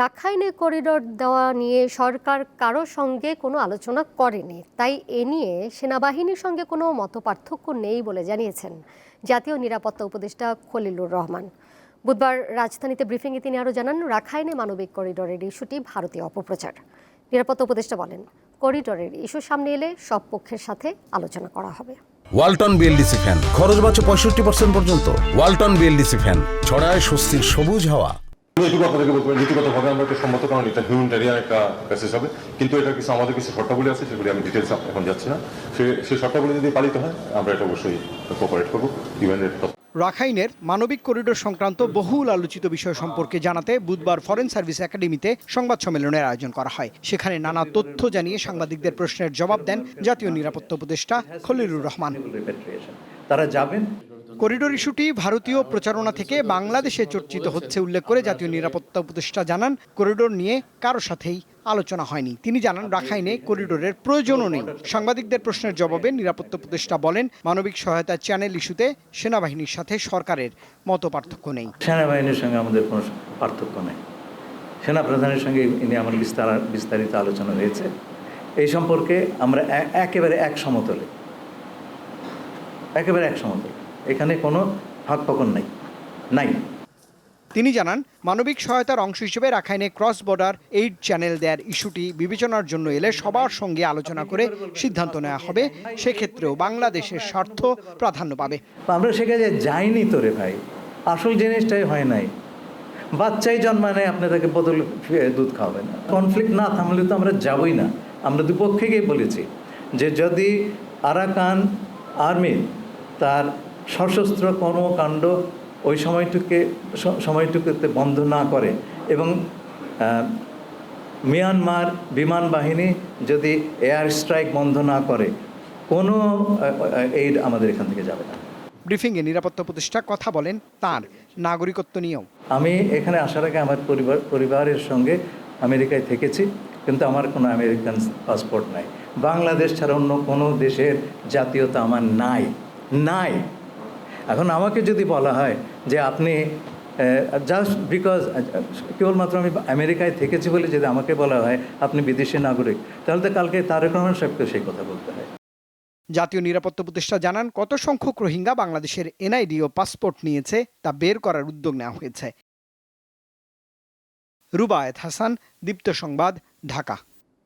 রাখাইনে করিডোর দেওয়া নিয়ে সরকার কারও সঙ্গে কোনো আলোচনা করেনি। তাই এ নিয়ে সেনাবাহিনীর সঙ্গে কোনো মতপার্থক্য নেই বলে জানিয়েছেন জাতীয় নিরাপত্তা উপদেষ্টা খলিলুর রহমান। বুধবার রাজধানীতে ব্রিফিংয়ে তিনি আরও জানান, রাখাইনে মানবিক করিডরের ইস্যুটি ভারতীয় অপপ্রচার। নিরাপত্তা উপদেষ্টা বলেন, করিডরের ইস্যু সামনে এলে সব পক্ষের সাথে আলোচনা করা হবে। Walton BLDC fan. খরচ বাঁচে পঁয়ষট্টি পার্সেন্ট পর্যন্ত। Walton BLDC fan. ছড়ায় স্বস্তির সবুজ হাওয়া। এটুকু আপনাদেরকে বলতে পারি নীতিগতভাবে আমরা একটা সম্মত কারণ এটা হিউম্যানিটারিয়ান একটা প্যাসেজ হবে। কিন্তু এটা কিছু আমাদের কিছু শর্তাবলী আছে সেগুলি আমি ডিটেলস এখন যাচ্ছি না। সে সেই শর্তাবলী যদি পালিত হয় আমরা এটা অবশ্যই কোঅপারেট করব। ইভেন্টের রাখাইনের মানবিক করিডোর সংক্রান্ত বহুল আলোচিত বিষয় সম্পর্কে জানাতে বুধবার ফরেন সার্ভিস একাডেমিতে সংবাদ সম্মেলনের আয়োজন করা হয়। সেখানে নানা তথ্য জানিয়ে সাংবাদিকদের প্রশ্নের জবাব দেন জাতীয় নিরাপত্তা উপদেষ্টা খলিলুর রহমান। তারা যাবেন করিডোর ইস্যুটি ভারতীয় প্রচারণা থেকে বাংলাদেশে চর্চিত হচ্ছে, উল্লেখ করে জাতীয় নিরাপত্তা উপদেষ্টা জানান, করিডোর নিয়ে কারও সাথেই আলোচনা হয়নি। তিনি জানান, রাখাইনে করিডোরের প্রয়োজনও নেই। সাংবাদিকদের প্রশ্নের জবাবে নিরাপত্তা উপদেষ্টা বলেন, মানবিক সহায়তা চ্যানেল ইস্যুতে সেনাবাহিনীর সাথে সরকারের মত পার্থক্য নেই। সেনাবাহিনীর সঙ্গে আমাদের কোনো পার্থক্য নেই। সেনা প্রধানের সঙ্গে নিয়ে আমার বিস্তার, বিস্তারিত আলোচনা হয়েছে। এই সম্পর্কে আমরা একেবারে এক সমতলে। একেবারে এক সমতলে। এখানে কোনো ফাঁক পকন নাই নাই। তিনি জানান মানবিক সহায়তার অংশ হিসেবে রাখাইনে ক্রস বর্ডার এইড চ্যানেল দেয়ার ইস্যুটি বিবেচনার জন্য এলে সবার সঙ্গে আলোচনা করে সিদ্ধান্ত নেওয়া হবে। সেক্ষেত্রেও বাংলাদেশের স্বার্থ প্রাধান্য পাবে। আমরা সেখানে যাইনি তো রে ভাই। আসল জিনিসটাই হয় নাই। বাচ্চাই জন্মায় নাই আপনি তাকে বোতল ফি- দুধ খাওয়াবেন। কনফ্লিক্ট না থামলে তো আমরা যাবই না। আমরা দুপক্ষেই বলেছি যে যদি আরাকান আর্মি তার সশস্ত্র কর্মকাণ্ড ওই সময়টুকে সময়টুকুতে বন্ধ না করে এবং মিয়ানমার বিমান বাহিনী যদি এয়ার স্ট্রাইক বন্ধ না করে কোনো এইড আমাদের এখান থেকে যাবে না। ব্রিফিংয়ে নিরাপত্তা উপদেষ্টা কথা বলেন তার নাগরিকত্ব নিয়েও। আমি এখানে আসার আগে আমার পরিবার পরিবারের সঙ্গে আমেরিকায় থেকেছি কিন্তু আমার কোনো আমেরিকান পাসপোর্ট নাই। বাংলাদেশ ছাড়া অন্য কোনো দেশের জাতীয়তা আমার নাই নাই। এখন আমাকে যদি বলা হয় যে আপনি জাস্ট বিকজ কেবলমাত্র আমি আমেরিকায় থেকেছি বলে যদি আমাকে বলা হয় আপনি বিদেশি নাগরিক, তাহলে তো কালকে তারেক রহমান সাহেবকে সেই কথা বলতে হয়। জাতীয় নিরাপত্তা উপদেষ্টা জানান, কত সংখ্যক রোহিঙ্গা বাংলাদেশের এনআইডি ও পাসপোর্ট নিয়েছে তা বের করার উদ্যোগ নেওয়া হয়েছে। রুবায়েত হাসান, দীপ্ত সংবাদ, ঢাকা।